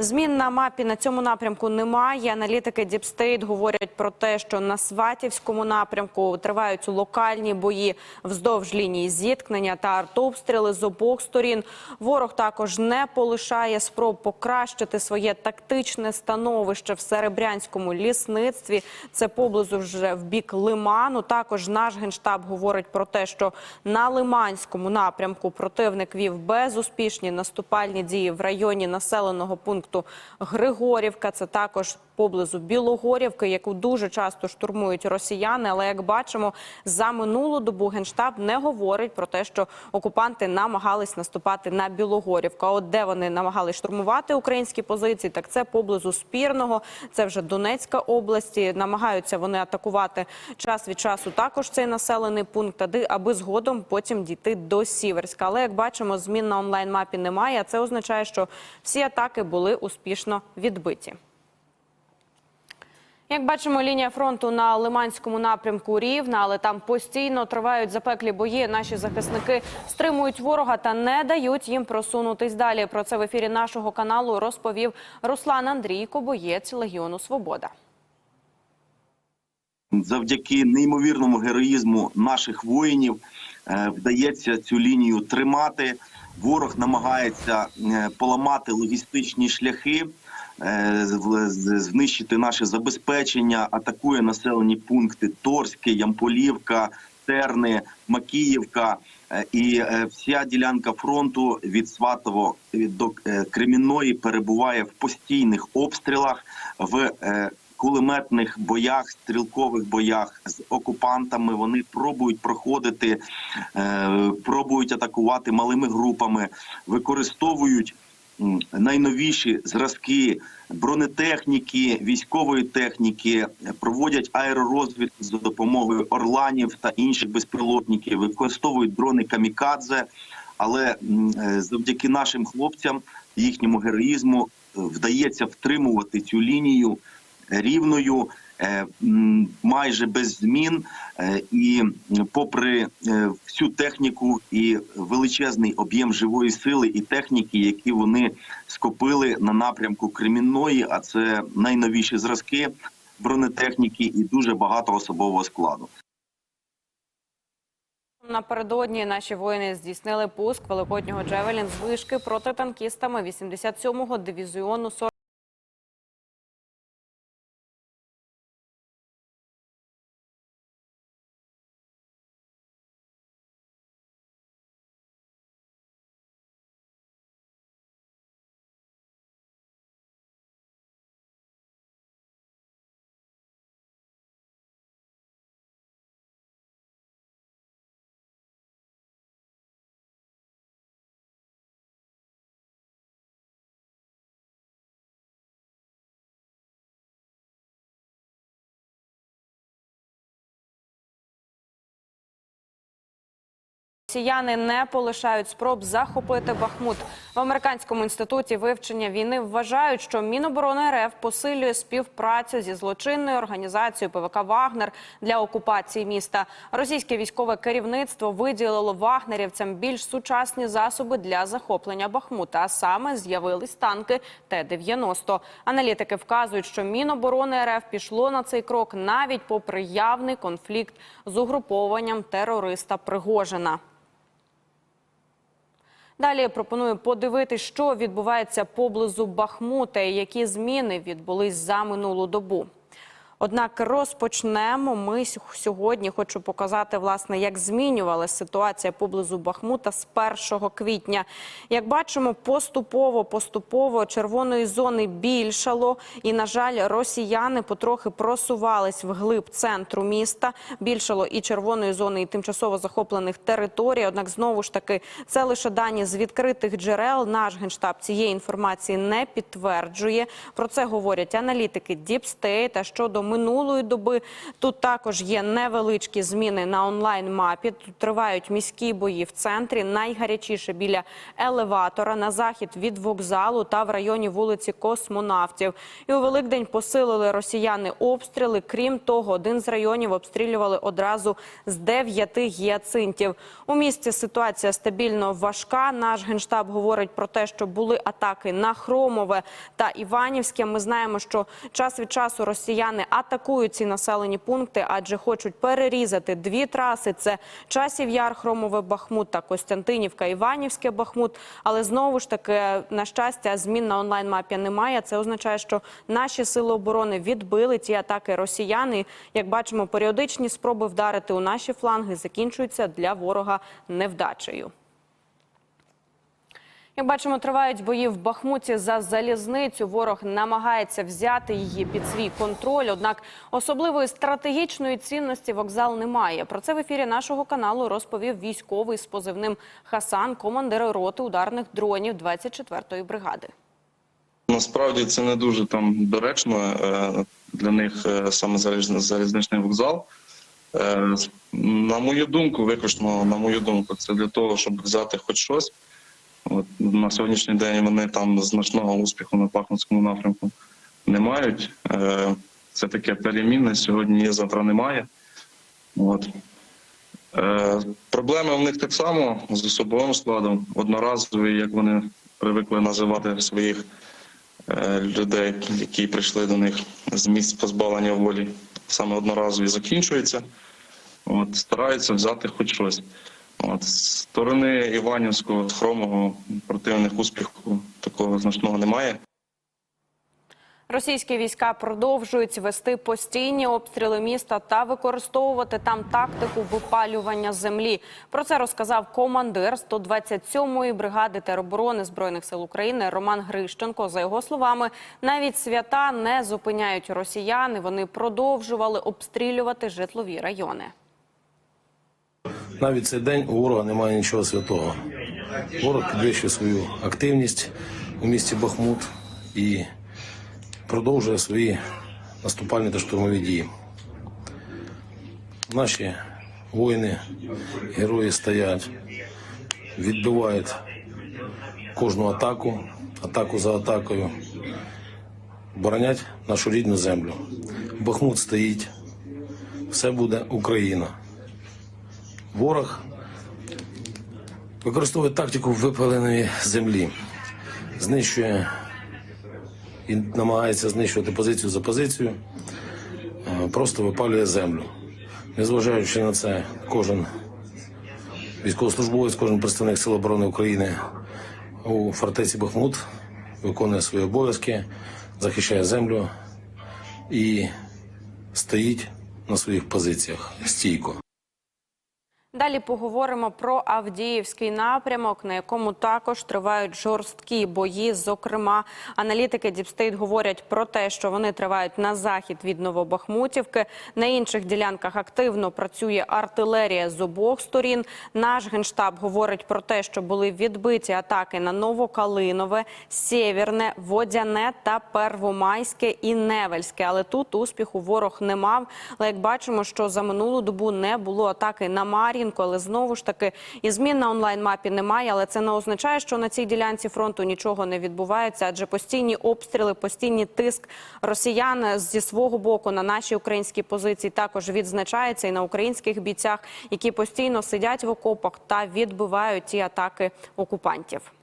Змін на мапі на цьому напрямку немає. Аналітики State говорять про те, що на Сватівському напрямку тривають локальні бої вздовж лінії зіткнення та артобстріли з обох сторін. Ворог також не полишає спроб покращити своє тактичне становище в серебрянському лісництві. Це поблизу вже в бік Лиману. Також наш генштаб говорить про те, що на Лиманському напрямку противник вів безуспішні наступальні дії в районі населеного пункту Григорівка. Це також поблизу Білогорівки, яку дуже часто штурмують росіяни. Але як бачимо, за минулу добу генштаб не говорить про те, що окупанти намагались наступати на Білогорівку. А от де вони намагались штурмувати українські позиції, так це поблизу спірного. Це вже Донецька область. Намагаються вони атакувати час від часу також цей населений пункт, аби згодом потім дійти до Сіверська. Але як бачимо, змін на онлайн мапі немає. А це означає, що всі атаки були успішно відбиті. Як бачимо, лінія фронту на Лиманському напрямку рівна, але там постійно тривають запеклі бої. Наші захисники стримують ворога та не дають їм просунутись далі. Про це в ефірі нашого каналу розповів Руслан Андрійко, боєць Легіону Свобода. завдяки неймовірному героїзму наших воїнів е, вдається цю лінію тримати. Ворог намагається е, поламати логістичні шляхи, знищити наше забезпечення, атакує населені пункти Торське, Ямполівка, Терни, Макіївка. Е, І е, вся ділянка фронту від Сватово до е, Кремінної перебуває в постійних обстрілах в е, кулеметних боях, стрілкових боях з окупантами. Вони пробують проходити, е, пробують атакувати малими групами, використовують найновіші зразки бронетехніки, військової техніки, проводять аеророзвідку за допомогою орланів та інших безпілотників, використовують дрони камікадзе. Але е, завдяки нашим хлопцям, їхньому героїзму, е, вдається втримувати цю лінію рівною, майже без змін. Е, І попри е, всю техніку і величезний об'єм живої сили і техніки, які вони скопили на напрямку Кремінної, а це найновіші зразки бронетехніки і дуже багато особового складу. Напередодні наші воїни здійснили пуск великоднього Джевелін з вишки проти танкістами 87-го дивізіону 40 Росіяни не полишають спроб захопити Бахмут. В американському інституті вивчення війни вважають, що Міноборони РФ посилює співпрацю зі злочинною організацією ПВК Вагнер для окупації міста. Російське військове керівництво виділило вагнерівцям більш сучасні засоби для захоплення Бахмута. А саме з'явились танки Т-90. Аналітики вказують, що Міноборони РФ пішло на цей крок навіть попри явний конфлікт з угрупованням терориста Пригожина. Далі пропоную подивитись, що відбувається поблизу Бахмута і які зміни відбулись за минулу добу. Однак розпочнемо ми сьогодні. Хочу показати, власне, як змінювалася ситуація поблизу Бахмута з 1 квітня. Як бачимо, поступово, поступово червоної зони більшало, і на жаль, росіяни потрохи просувались вглиб центру міста. Більшало і червоної зони, і тимчасово захоплених територій. Однак, знову ж таки, це лише дані з відкритих джерел. Наш генштаб цієї інформації не підтверджує. Про це говорять аналітики Deep State. А щодо минулої доби. Тут також є невеличкі зміни на онлайн-мапі. Тут тривають міські бої в центрі. Найгарячіше біля елеватора на захід від вокзалу та в районі вулиці Космонавтів. І у Великдень посилили росіяни обстріли. Крім того, один з районів обстрілювали одразу з дев'яти гіацинтів. У місті ситуація стабільно важка. Наш генштаб говорить про те, що були атаки на Хромове та Іванівське. Ми знаємо, що час від часу росіяни атакують ці населені пункти, адже хочуть перерізати дві траси: це часів Яр, Хромове, Бахмут та Костянтинівка, Іванівське, Бахмут. Але знову ж таки, на щастя, змін на онлайн мапі немає. Це означає, що наші сили оборони відбили ті атаки росіян. І, Як бачимо, періодичні спроби вдарити у наші фланги закінчуються для ворога невдачею. Як бачимо, тривають бої в Бахмуті за залізницю. Ворог намагається взяти її під свій контроль. Однак особливої стратегічної цінності вокзал немає. Про це в ефірі нашого каналу розповів військовий з позивним Хасан, командир роти ударних дронів 24-ї бригади. Насправді це не дуже там доречно е, для них е, саме залізни- залізничний вокзал. Е, На мою думку, виключно на мою думку, це для того, щоб взяти хоч щось. От на сьогоднішній день вони там значного успіху на Пахмутському напрямку не мають. Е, Це таке перемінне. Сьогодні є, завтра немає. От. Е, Проблеми в них так само з особовим складом, одноразові, як вони привикли називати своїх е, людей, які прийшли до них з місць позбавлення волі, саме одноразові закінчуються. От, стараються взяти хоч щось. От, сторони Іванівського, Хромого противних успіху такого значного немає. Російські війська продовжують вести постійні обстріли міста та використовувати там тактику випалювання землі. Про це розказав командир 127-ї бригади тероборони збройних сил України Роман Грищенко. За його словами, навіть свята не зупиняють росіяни. Вони продовжували обстрілювати житлові райони. Навіть цей день у ворога немає нічого святого. Ворог підвищує свою активність у місті Бахмут і продовжує свої наступальні та штурмові дії. Наші воїни, герої стоять, відбивають кожну атаку, атаку за атакою, боронять нашу рідну землю. Бахмут стоїть, все буде Україна. Ворог використовує тактику випаленої землі, знищує і намагається знищувати позицію за позицією, е, просто випалює землю. Незважаючи на це, кожен військовослужбовець, кожен представник Сил оборони України у фортеці Бахмут виконує свої обов'язки, захищає землю і стоїть на своїх позиціях стійко. Далі поговоримо про Авдіївський напрямок, на якому також тривають жорсткі бої. Зокрема, аналітики Діпстейт говорять про те, що вони тривають на захід від Новобахмутівки. На інших ділянках активно працює артилерія з обох сторін. Наш генштаб говорить про те, що були відбиті атаки на Новокалинове, Сєвєрне, Водяне та Первомайське і Невельське. Але тут успіху ворог не мав. Але як бачимо, що за минулу добу не було атаки на Мар'їнку, але знову ж таки і змін на онлайн-мапі немає. Але це не означає, що на цій ділянці фронту нічого не відбувається, адже постійні обстріли, постійні тиск росіян зі свого боку на наші українські позиції також відзначається і на українських бійцях, які постійно сидять в окопах та відбивають ті атаки окупантів.